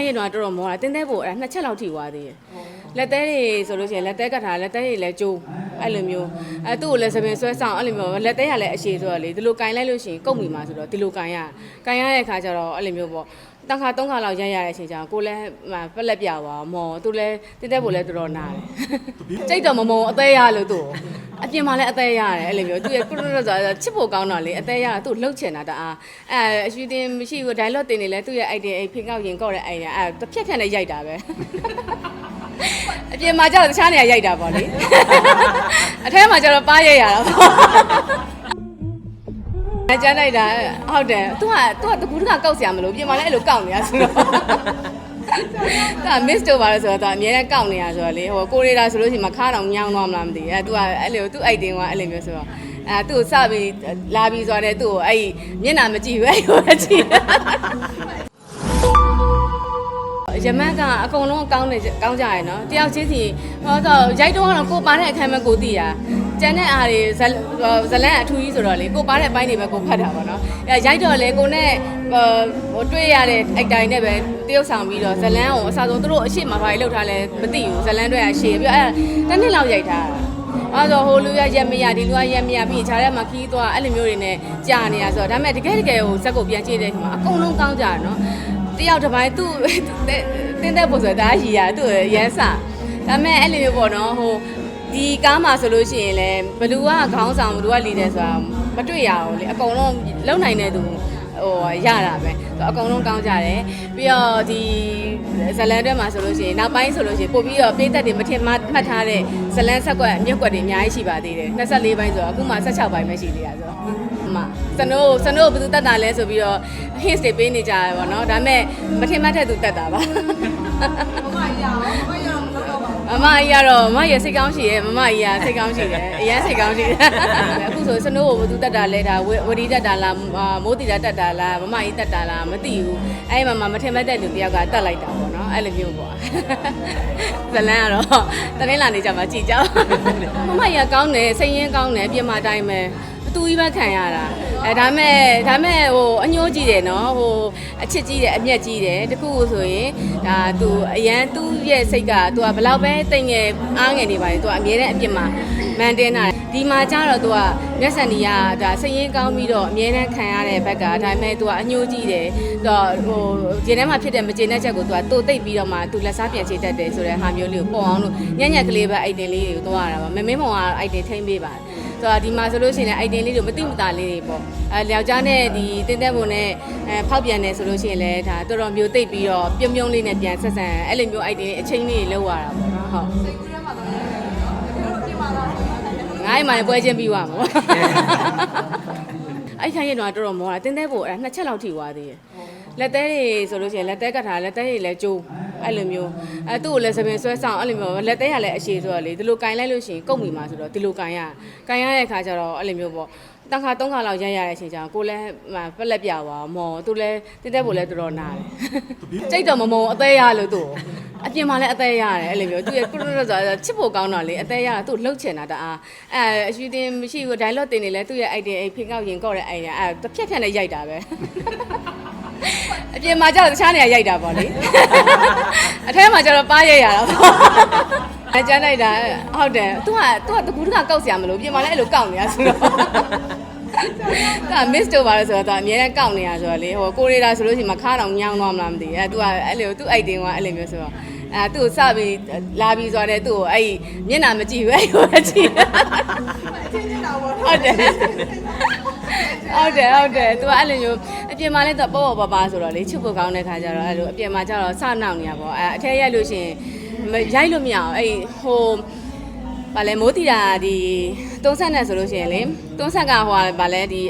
ခိုင်းရတော့တော်တော်မောတာတင်းသေးဖို့အဲ့နှစ်ချက်လောက်ထိသွားသေးတယ်လက်သေးတွေဆိုလို့ရှိရင်လက်သေးကတ်ထားလက်သေးတွေလည်းကျိုးအဲ့လိုမျိုးအဲသူ့ကိုလည်းသပင်ဆွဲဆောင်အဲ့လိုမျိုးလက်သေးကလည်းအရှည်ဆိုတော့လေဒီလိုကင်လိုက်လို့ရှိရင်ကုတ်မိမှာဆိုတော့ဒီလိုကင်ရကင်ရတဲ့အခါကျတော့အဲ့လိုမျိုးပေါ့ တန်ခါသုံးခါလောက်ရရတဲ့အချိန်ကျတော့ကိုလည်းပက်လက်ပြသွားမော်သူလည်းတင်းသေးဖို့လည်းတော်တော်နာတယ်ကြိတ်တော့မမုံအသေးရလို့သူ့ကိုအပြင်မှာလည်းအသေးရတယ်အဲ့လိုမျိုးသူရဲ့ကုရရဆိုချစ်ဖို့ကောင်းတာလေအသေးရသူ့လှုပ်ချင်တာတအားအဲအယူတင်မရှိဘူး dialogue တင်နေလဲသူ့ရဲ့ idea အိဖိကောက်ရင်ကော့တဲ့ idea အဲတစ်ဖြက်ဖြက်နဲ့ရိုက်တာပဲအပြင်မှာကျတော့တခြားနေရာရိုက်တာပေါ့လေအထဲမှာကျတော့ပါရိုက်ရတာပေါ့အ ကြမ်းလိုက်တာဟုတ်တယ်သူကသူကတကူတကကောက်ဆရာမလို့ပြင်မှာလည်းအဲ့လိုကောက်နေရဆိုတော့ဒါ miss တော့ပါလို့ဆိုတော့သူကအများနဲ့ကောက်နေရဆိုတော့လေဟိုကိုရီတာဆိုလို့ရှိရင်မခါတော့ညောင်းသွားမလားမသိဘူးအဲသူကအဲ့လိုသူ့ item ကအဲ့လိုမျိုးဆိုတော့အဲသူ့ကိုစပြီးလာပြီးဆိုတော့သူ့ကိုအဲ့မျက်နှာမကြည့်ဘူးအဲ့လိုပဲကြည့် ရမတ်ကအကုန်လုံးကောင်းနေကောင်းကြရယ်နော်တယောက်ချင်းစီဟောတော့ရိုက်တော့ကတော့ကိုပါတဲ့အခန်းပဲကိုသိရကျန်တဲ့အားတွေဇလဇလန်အထူးကြီးဆိုတော့လေကိုပါတဲ့အပိုင်းတွေပဲကိုဖတ်တာပေါ့နော်အဲရိုက်တော့လေကိုနဲ့ဟိုတွေ့ရတဲ့အိုက်တိုင်းနဲ့ပဲတရုပ်ဆောင်ပြီးတော့ဇလန်ကိုအစားဆုံးသူတို့အရှိမဘာကြီးလောက်ထားလဲမသိဘူးဇလန်တွေကအရှိပြီးတော့အဲတနှစ်လောက်ရိုက်ထားတာအဲ့တော့ဟိုလူရရက်မရဒီလူရရက်မရပြီးခြားထဲမှာခီးသွားအဲ့လိုမျိုးတွေနဲ့ကြာနေရဆိုတော့ဒါပေမဲ့တကယ်တကယ်ဟိုဇက်ကိုပြန်ကြည့်တဲ့အခါမှာအကုန်လုံးကောင်းကြတယ်နော် တယောက်တစ်ပိုင်းသူ့တင်းတဲ့ပုံဆိုတာဒါရည်ရသူ့ရမ်းစဒါပေမဲ့အဲ့လိုမျိုးပေါ့နော်ဟိုဒီကားမှာဆိုလို့ရှိရင်လည်းဘလူကခေါင်းဆောင်ဘလူကလီတယ်ဆိုတာမတွေ့ရဘူးလေအကုန်လုံးလုံနိုင်တဲ့သူဟိုရတာပဲအကုန်လုံးကောင်းကြတယ်ပြီးတော့ဒီဇလန်တွဲမှာဆိုလို့ရှိရင်နောက်ပိုင်းဆိုလို့ရှိရင်ပို့ပြီးတော့ပေးသက်တွေမထင်မှမှတ်ထားတဲ့ဇလန်ဆက်ကွက်မြက်ကွက်တွေအများကြီးရှိပါသေးတယ်24ပိုင်းဆိုတော့အခုမှ16ပိုင်းပဲရှိသေးတာဆိုတော့အမ စနိုးစနိုးဘယ်သူတက်တာလဲဆိုပြီးတော့ hints တွေပေးနေကြရပါတော့ဒါပေမဲ့မထင်မှတ်တဲ့သူတက်တာပါမမကြီးကတော့မမကြီးစိတ်ကောင်းရှိရဲ့မမကြီးကစိတ်ကောင်းရှိတယ်အရန်စိတ်ကောင်းရှိတယ်အခုဆိုစနိုးကိုဘယ်သူတက်တာလဲဒါဝဒီတက်တာလားမိုးတီတာတက်တာလားမမကြီးတက်တာလားမသိဘူးအဲ့မှာမထင်မှတ်တဲ့လူတယောက်ကတက်လိုက်တာပေါ့နော်အဲ့လိုမျိုးပေါ့ဇလန်းကတော့တနင်္လာနေ့ကျမှကြည်ကြောက်မမကြီးကကောင်းတယ်စိတ်ရင်းကောင်းတယ်ပြင်မာတိုင်းပဲ အတူကြီးပဲခံရတာအဲဒါမဲ့ဒါမဲ့ဟိုအညိုးကြီးတယ်နော်ဟိုအချစ်ကြီးတယ်အမျက်ကြီးတယ်တခုဆိုရင်ဒါသူအရန်သူ့ရဲ့စိတ်ကသူကဘလောက်ပဲတိမ်ငယ်အားငယ်နေပါလေသူကအမြဲတမ်းအပြစ်မှာမန်တင်းတာဒီမှာကျတော့သူကမျက်စံဒီကဒါစရင်ကောင်းပြီးတော့အမြဲတမ်းခံရတဲ့ဘက်ကဒါပေမဲ့သူကအညိုးကြီးတယ်သူကဟိုဒီထဲမှာဖြစ်တဲ့မကျေနပ်ချက်ကိုသူကတိုးတိတ်ပြီးတော့မှသူလက်စားပြန်ချေတတ်တယ်ဆိုတဲ့ဟာမျိုးလေးကိုပေါ်အောင်လို့ညံ့ညက်ကလေးပဲအိုက်တင်လေးတွေကိုသွားရတာပါမမင်းမောင်ကအိုက်တင်ထိမ့်ပေးပါတယ် ဆိုတော့ဒီမှာဆိုလို့ရှိရင်အိုက်တင်လေးတွေမတိမတာလေးတွေပေါ့အဲလျောက်ကြားနဲ့ဒီတင်းတဲ့ပုံနဲ့အဲဖောက်ပြန်နေဆိုလို့ရှိရင်လည်းဒါတော်တော်မျိုးတိတ်ပြီးတော့ပြုံးပြုံးလေးနဲ့ပြန်ဆက်ဆံအဲ့လိုမျိုးအိုက်တင်လေးအချင်းလေးတွေလောက်ရတာပေါ့နော်ဟုတ်ငါ့အိမ်မှာပွဲချင်းပြီးသွားမှာပေါ့အဲ့ခိုင်းရတော့တော်တော်မောတာတင်းတဲ့ပုံအဲ့နှစ်ချက်လောက်ထိသွားသေးတယ်လက်သေးတွေဆိုလို့ရှိရင်လက်သေးကတ်ထားလက်သေးတွေလည်းကျိုး အဲ့လိုမျိုးအဲသူ့ကိုလည်းသပင်ဆွဲဆောင်အဲ့လိုမျိုးလက်သေးကလည်းအရှည်ဆိုတော့လေဒီလိုကင်လိုက်လို့ရှိရင်ကုတ်မိမှာဆိုတော့ဒီလိုကင်ရကင်ရတဲ့အခါကျတော့အဲ့လိုမျိုးပေါ့တန်ခါသုံးခါလောက်ရရတဲ့အချိန်ကျတော့ကိုလည်းပက်လက်ပြသွားမော်သူလည်းတင်းတဲ့ပုံလည်းတော်တော်နာတယ်ကြိတ်တော့မမုံအသေးရလို့သူ့အပြင်မှာလည်းအသေးရတယ်အဲ့လိုမျိုးသူရဲ့ကုရရဆိုချစ်ဖို့ကောင်းတာလေအသေးရသူ့လှုပ်ချင်တာတအားအဲအယူတင်မရှိဘူး dialogue တင်နေလဲသူ့ရဲ့ idea အိဖိကောက်ရင်ကော့တဲ့ idea အဲတစ်ဖြက်ဖြက်နဲ့ရိုက်တာပဲ အပြင်မှာကျတော့တခြားနေရာရိုက်တာပေါ့လေအထဲမှာကျတော့ပါရိုက်ရတာပေါ့အကြမ်းလိုက်တာဟုတ်တယ်သူကသူကတကူတကကောက်ဆရာမလို့ပြင်မှာလည်းအဲ့လိုကောက်နေရဆိုတော့ဒါ miss တော့ပါလို့ဆိုတော့သူအများနဲ့ကောက်နေရဆိုတော့လေဟိုကိုရီတာဆိုလို့ရှိရင်မခါတော့ညောင်းသွားမလားမသိဘူးအဲသူကအဲ့လိုသူ့ item ကအဲ့လိုမျိုးဆိုတော့အဲသူ့ကိုစပြီးလာပြီးဆိုတော့သူ့ကိုအဲ့မျက်နှာမကြည့်ဘူးအဲ့လိုပဲကြည့်ဟုတ်တယ်ဟုတ်တယ်ဟုတ်တယ်သူကအဲ့လိုမျိုးအ ပြင်မှာလည်းသူပေါ့ပေါ့ပါပါဆိုတော့လေချစ်ဖို့ကောင်းတဲ့ခါကျတော့အဲ့လိုအပြင်မှာကျတော့စနောက်နေရပေါ့အဲအထက်ရိုက်လို့ရှိရင်မရိုက်လို့မရအောင်အဲ့ဟိုဗာလဲမိုးတီတာဒီတုံးဆက်နဲ့ဆိုလို့ရှိရင်လေတုံးဆက်ကဟိုဗာလဲဒီ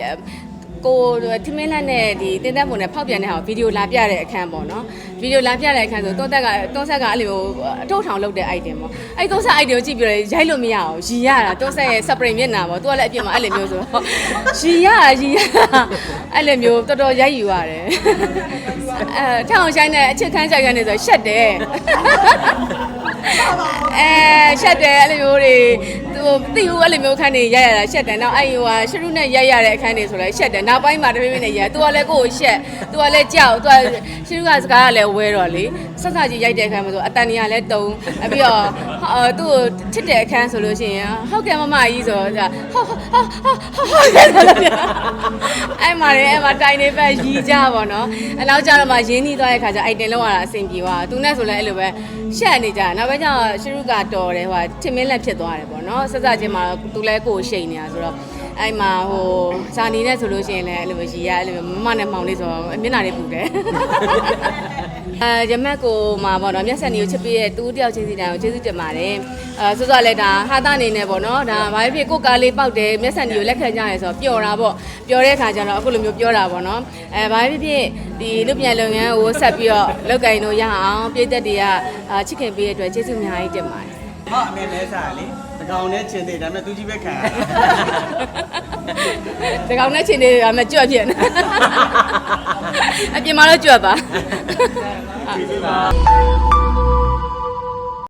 ကိုထမင်းလက်နဲ့ဒီတင်းသက်ပုံနဲ့ဖောက်ပြန်တဲ့ဟာဗီဒီယိုလာပြတဲ့အခန်းပေါ့နော် ဗီဒီယိုလာပြတဲ့အခန်းဆိုတုံးသက်ကတုံးဆက်ကအဲ့လိုအထုတ်ထောင်လုပ်တဲ့ item ပေါ့အဲ့တုံးဆက် item ကိုကြည့်ပြီးတော့ရိုက်လို့မရအောင်ရီရတာတုံးဆက်ရဲ့ spray မျက်နှာပေါ့သူကလည်းအပြင်မှာအဲ့လိုမျိုးဆိုတော့ရီရတာရီရတာအဲ့လိုမျိုးတော်တော်ရိုက်ယူရတယ်အဲထောင်ဆိုင်တဲ့အချစ်ခန်းဆိုင်ကနေဆိုရှက်တယ်အဲရှက်တယ်အဲ့လိုမျိုးတွေသူသူသိဘူးအဲ့လိုမျိုးခန်းနေရိုက်ရတာရှက်တယ်နောက်အဲ့ဟိုဟာရှရုနဲ့ရိုက်ရတဲ့အခန်းတွေဆိုလဲရှက်တယ်နောက်ပိုင်းမှာတပြည့်ပြည့်နဲ့ရိုက်သူကလည်းကိုယ့်ကိုရှက်သူကလည်းကြောက်သူကရှရုကစကားကလည်းဝဲတော့လေဆက်ဆက်ကြီးရိုက်တဲ့အခန်းမှာဆိုအတန်ကြီးကလည်းတုံအပြီးတော့ဟာသူ့ကိုချစ်တဲ့အခန်းဆိုလို့ရှိရင်ဟုတ်ကဲ့မမကြီးဆိုတော့ဟုတ်ဟုတ်ဟုတ်ဟုတ်ဟုတ်တယ်ဆိုလို့အဲ့မှာလည်းအဲ့မှာတိုင်နေပဲရီကြပါတော့အဲ့နောက်ကျတော့မှရင်းနှီးသွားတဲ့ခါကျအိုက်တင်လောက်ရတာအဆင်ပြေသွားသူနဲ့ဆိုလည်းအဲ့လိုပဲရှက်နေကြနောက်ပဲကျတော့ရှရုကတော်တယ်ဟိုထင်မင်းလက်ဖြစ်သွားတယ်ပေါ့နော်ဆက်ဆက်ချင်းမှာသူလည်းကိုယ်ရှိန်နေတာဆိုတော့အဲ့မှာဟိုဇာနီနဲ့ဆိုလို့ရှိရင်လည်းအဲ့လိုပဲရီရအဲ့လိုမမနဲ့မောင်လေးဆိုတော့မျက်နှာလေးပူတယ် အဲရမက်ကိုမှာပေါ့နော်မျက်စက်နေကိုချစ်ပေးတဲ့တူးတယောက်ချင်းစီတိုင်းကိုကျေးဇူးတင်ပါတယ်အဲဆိုတော့လည်းဒါဟာတာအနေနဲ့ပေါ့နော်ဒါဘာဖြစ်ဖြစ်ကိုယ်ကားလေးပောက်တယ်မျက်စက်နေကိုလက်ခံကြရဲဆိုတော့ပျော်တာပေါ့ပျော်တဲ့ခါကျတော့အခုလိုမျိုးပြောတာပေါ့နော်အဲဘာဖြစ်ဖြစ်ဒီလူပြန်လုပ်ငန်းကိုဆက်ပြီးတော့လောက်ကင်လို့ရအောင်ပြည်သက်တွေကအာချစ်ခင်ပေးတဲ့အတွက်ကျေးဇူးအများကြီးတင်ပါတယ်ဟောအမေလဲစားလေတ ကောင်နဲ့ချင်သေးဒါပေမဲ့သူကြီးပဲခံရတာဒီကောင်နဲ့ချင်းနေရမယ်ကြွတ်ဖြစ်နေအပြင်မှာတော့ကြွတ်ပါကျေးဇူးပါ